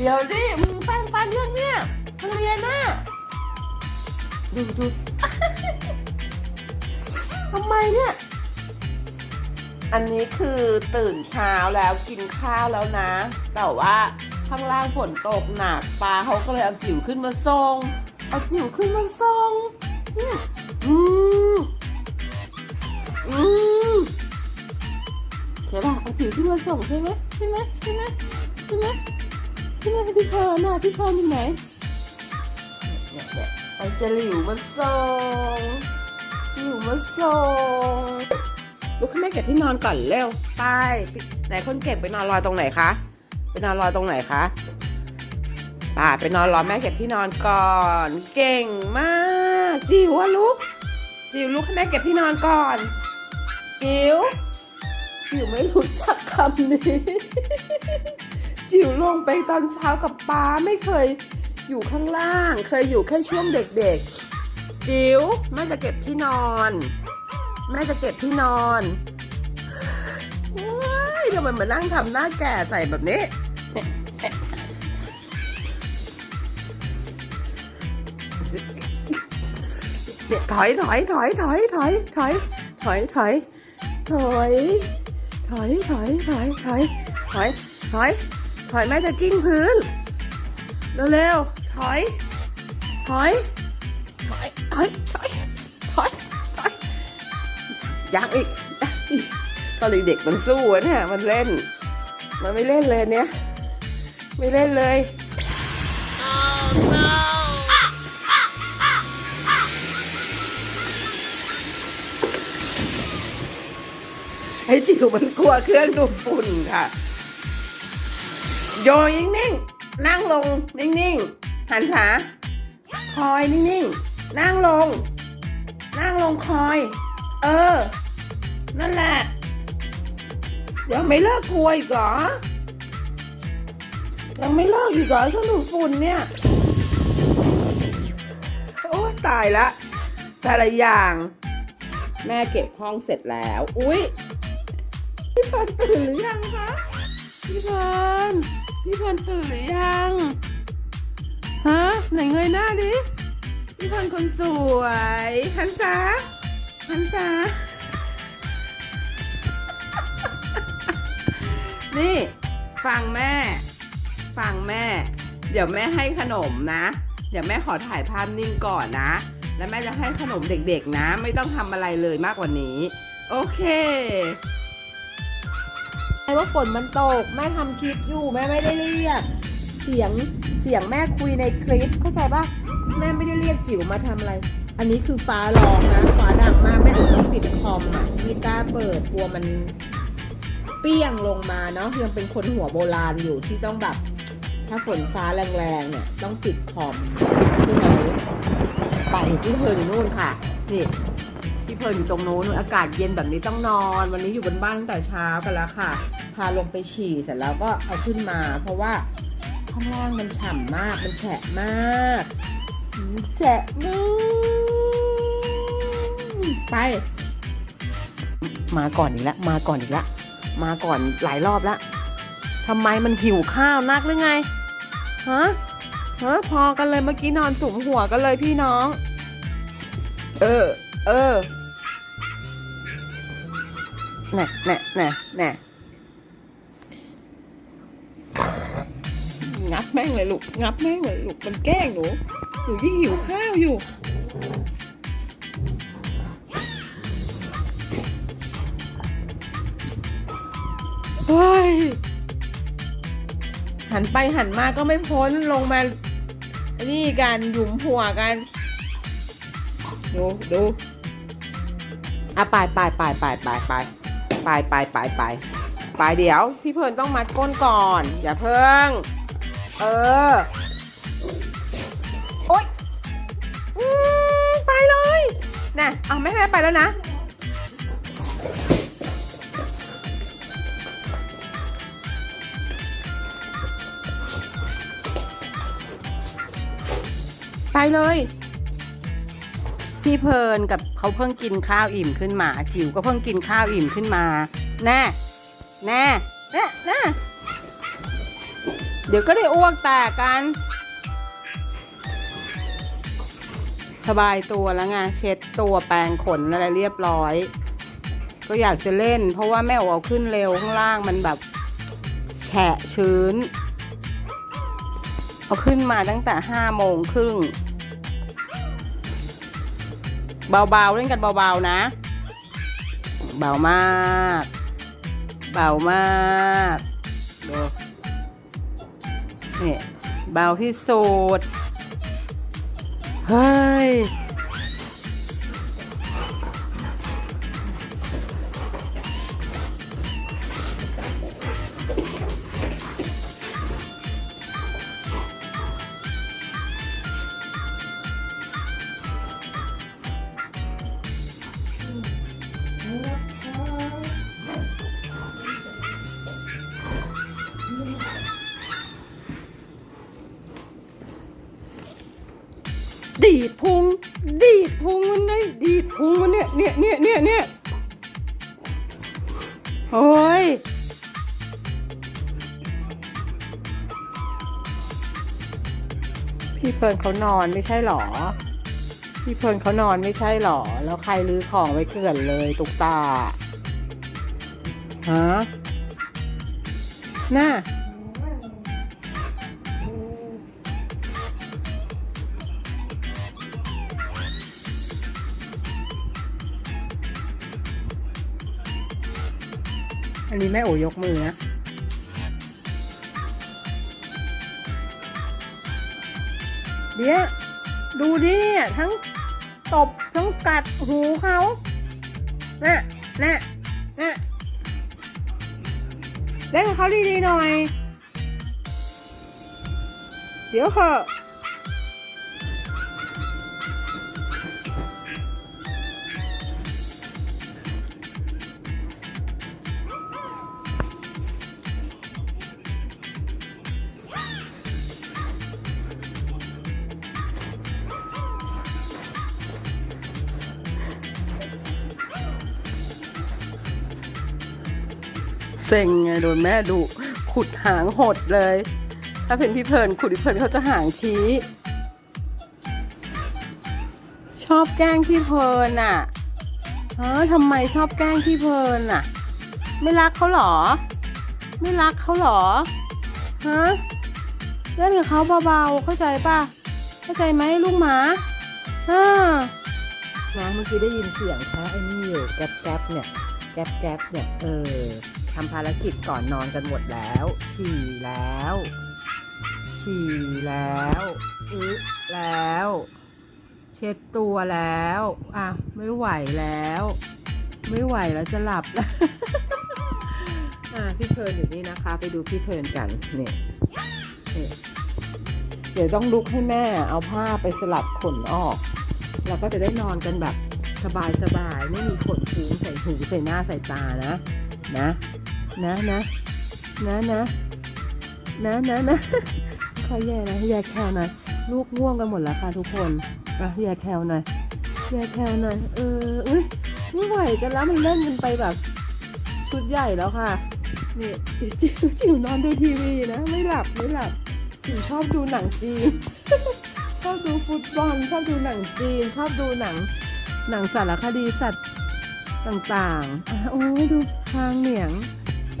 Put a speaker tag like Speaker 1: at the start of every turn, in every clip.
Speaker 1: เดี๋ยวดิมึงแปรงฟันยังเนี่ยนักเรียนน่ะดูดูทำไมเนี่ย อันนี้คือตื่นเช้าแล้วกินข้าวแล้วนะ แต่ว่าข้างล่างฝนตกหนักปลาเขาก็เลยเอาจิ๋วขึ้นมาส่งเอาจิ๋วขึ้นมาส่งอืมอืมอืมโอเคป่ะเอาจิ๋วขึ้นมาส่งใช่ไหมใช่ไหมใช่ไหมใช่ไหม ใช่ไหมพี่เพลิร์นน่ะพี่เพลิร์นอยู่ไหนเนี่ยเนี่ยเอาจะหลิวมาส่งจิ๋วมาส่งลุกขึ้นแม่เก็บที่นอนก่อนเร็วไปไหนคนเก็บไปนอนรอตรงไหนคะไปนอนรอตรงไหนคะป่าไปนอนรอแม่เก็บที่นอนก่อน เก่งมาก จิ๋วอะลุก จิ๋วลุกให้แม่เก็บที่นอนก่อน จิ๋วจิ๋วไม่รู้จักคำนี้ จิ๋วลงไปตอนเช้ากับป้าไม่เคยอยู่ข้างล่าง เคยอยู่แค่ช่วงเด็กๆ จิ๋วแม่จะเก็บที่นอนแม่จะเก็บที่นอนว้ายทำไมมานั่งทำหน้าแก่ใส่แบบนี้เนี่ยถอยถอยถอยถอยถอยถอยถอยถอยถอยถอยถอยถอยถอยถอยถอย ถอยแม่จะกิ้งพื้น เร็วๆ ถอย ถอย ถอย ถอย ถอย ถอย ถอยยังอีกอีก ตอนเด็กๆมันสู้เนี่ย มันเล่น มันไม่เล่นเลยเนี่ย ไม่เล่นเลยไอ้จิ๋วมันกลัวเครื่องดูดฝุ่นค่ะ โยนิ่งๆ นั่งลงนิ่งๆ หันขาคอยนิ่งๆ นั่งลง นั่งลงคอย เออ นั่นแหละ เดี๋ยังไม่เลิกกลัวอีกเหรอยังไม่เลิกอีกเหรอเครื่องดูฝุ่นเนี่ย โอ้ตายละแต่ละอย่าง แม่เก็บห้องเสร็จแล้ว อุ๊ยพี่เพิร์นตื่นหรือยังคะพี่เพิร์น พี่เพิร์นตื่นหรือยัง ฮะ ไหนเงยหน้าดิ พี่เพิร์นคนสวยฮันซาฮันซานี่ ฟังแม่ ฟังแม่ เดี๋ยวแม่ให้ขนมนะ เดี๋ยวแม่ขอถ่ายภาพนิ่งก่อนนะ แล้วแม่จะให้ขนมเด็กๆนะ ไม่ต้องทำอะไรเลยมากกว่านี้ โอเค ว่าฝนมันตก แม่ทำคลิปอยู่แม่ไม่ได้เรียก เสียงเสียงแม่คุยในคลิปเข้าใจปะแม่ไม่ได้เรียกจิ๋วมาทำอะไร อันนี้คือฟ้าร้องนะฟ้าดังมากแม่ต้องปิดคอมอะไม่กล้าเปิดกลัวมันเปี้ยงลงมาเนาะยังเป็นคนหัวโบราณอยู่ที่ต้องแบบถ้าฝนฟ้าแรงๆเนี่ยต้องปิดคอมใช่ไหมไปพี่เพลินอยู่นู่นค่ะนี่ พี่เพลินอยู่ตรงโน้นอากาศเย็นแบบนี้ต้องนอน วันนี้อยู่บนบ้านตั้งแต่เช้ากันแล้วค่ะ พาลงไปฉี่เสร็จแล้วก็เอาขึ้นมา เพราะว่าข้างล่างมันฉ่ำมากมันแฉะมากแฉะมากไป มาก่อนอีกแล้วมาก่อนอีกแล้วมาก่อนหลายรอบแล้วทำไมมันหิวข้าวนักหรือไงฮะฮะพอกันเลยเมื่อกี้นอนสุมหัวกันเลยพี่น้อง เออ เออ น่ะน่ะน่ะน่ะงับแม่งเลยลูก งับแม่งเลยลูก มันแกล้งหนู หนูยิ่งหิวข้าวอยู่ เฮ้ย หันไปหันมาก็ไม่พ้นลงมาอ้นี่กันหยุมหัวกัน ดูดูอะไปไปไปไปไปไป ไปไปไปไปไปเดี๋ยว พี่เพิ่นต้องมัดก้นก่อน อย่าเพิ่ง เออ โอ๊ยอืมไปเลยน่ะเอาไม่ให้ไปแล้วนะ ไปเลย พี่เพลินกับเขาเพิ่งกินข้าวอิ่มขึ้นมา จิ๋วก็เพิ่งกินข้าวอิ่มขึ้นมา แน่แน่แน่แน่เดี๋ยวก็ได้อ้วกแตกกัน สบายตัวแล้วไงเช็ดตัวแปรงขนอะไรเรียบร้อย ก็อยากจะเล่น เพราะว่าแม่โอเอาขึ้นเร็วข้างล่างมันแบบแฉะชื้น เอาขึ้นมาตั้งแต่ห้าโมงครึ่ง เบาๆเล่นกันเบาๆนะ เบามาก เบามากดูนี่เบาที่สุดเฮ้ย ดีดพุงดีดพุงมันเลยดีดพุงมันเนี่ยเนี่ยเนี่ยเนี่ยเนี่ยโอ้ยพี่เพิร์นเขานอนไม่ใช่หรอ พี่เพิร์นเขานอนไม่ใช่หรอ แล้วใครรื้อของไว้เกลื่อนเลยตุกตาฮะน่า อันนี้แม่โอยกมือนะเดี๋ยวดูดิทั้งตบทั้งกัดหูเขาน่ะน่ะน่ะเล่นกับเขาดีๆหน่อย เดี๋ยวเถอะ เซ็งไงโดนแม่ดุขุดหางหดเลย ถ้าเป็นพี่เพลิร์นขุดพี่เพลิร์นเขาจะหางชี้ ชอบแกล้งพี่เพลิร์นอะเออทำไมชอบแกล้งพี่เพลิร์นอะ ไม่รักเขาหรอ ไม่รักเขาหรอฮะเล่นกับเขาเบาๆเข้าใจป่ะเข้าใจไหมลูกหมาอ่านะเมื่อกี้ได้ยินเสียงแท้ไอ้นี่อยู่แก๊บแก๊บเนี่ย แก๊บแก๊บเนี่ยเออ ทำภารกิจก่อนนอนกันหมดแล้ว ฉี่แล้ว ฉี่แล้วอึแล้ว เช็ดตัวแล้วอะไม่ไหวแล้ว ไม่ไหวแล้วจะหลับแล้วอะพี่เพลิร์นอยู่นี่นะคะ ไปดูพี่เพลิร์นกันเนี่ยเดี๋ยวต้องลุกให้แม่เอาผ้าไปสลัดขนออกเราก็จะได้นอนกันแบบสบายสบายๆ ไม่มีขนฟูงใส่หูใส่หน้าใส่ตานะ นะ นะนะนะนะนะนะนะขอแย่นะแย่แคลหน่อยลูกง่วงกันหมดแล้วค่ะทุกคนอะแย่แคลหน่อยแย่แคลหน่อยเอออุ้ยไม่ไหวกันแล้วมันเล่นกันไปแบบ ชุดใหญ่แล้วค่ะนี่จิ๋วจิ๋วนอนดูทีวีนะไม่หลับไม่หลับจิ๋วชอบดูหนังจีนชอบดูฟุตบอลชอบดูหนังจีน ชอบดูหนังหนังสารคดีสัตว์ต่างๆโอ้ยดูคางเหนียง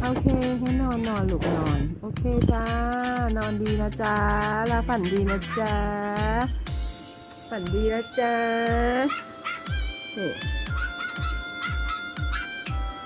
Speaker 1: โอเคให้นอนนอนลูกนอน โอเคจ้า นอนดีนะจ๊ะลาฝันดีนะจ๊ะฝันดีนะจ๊ะนี่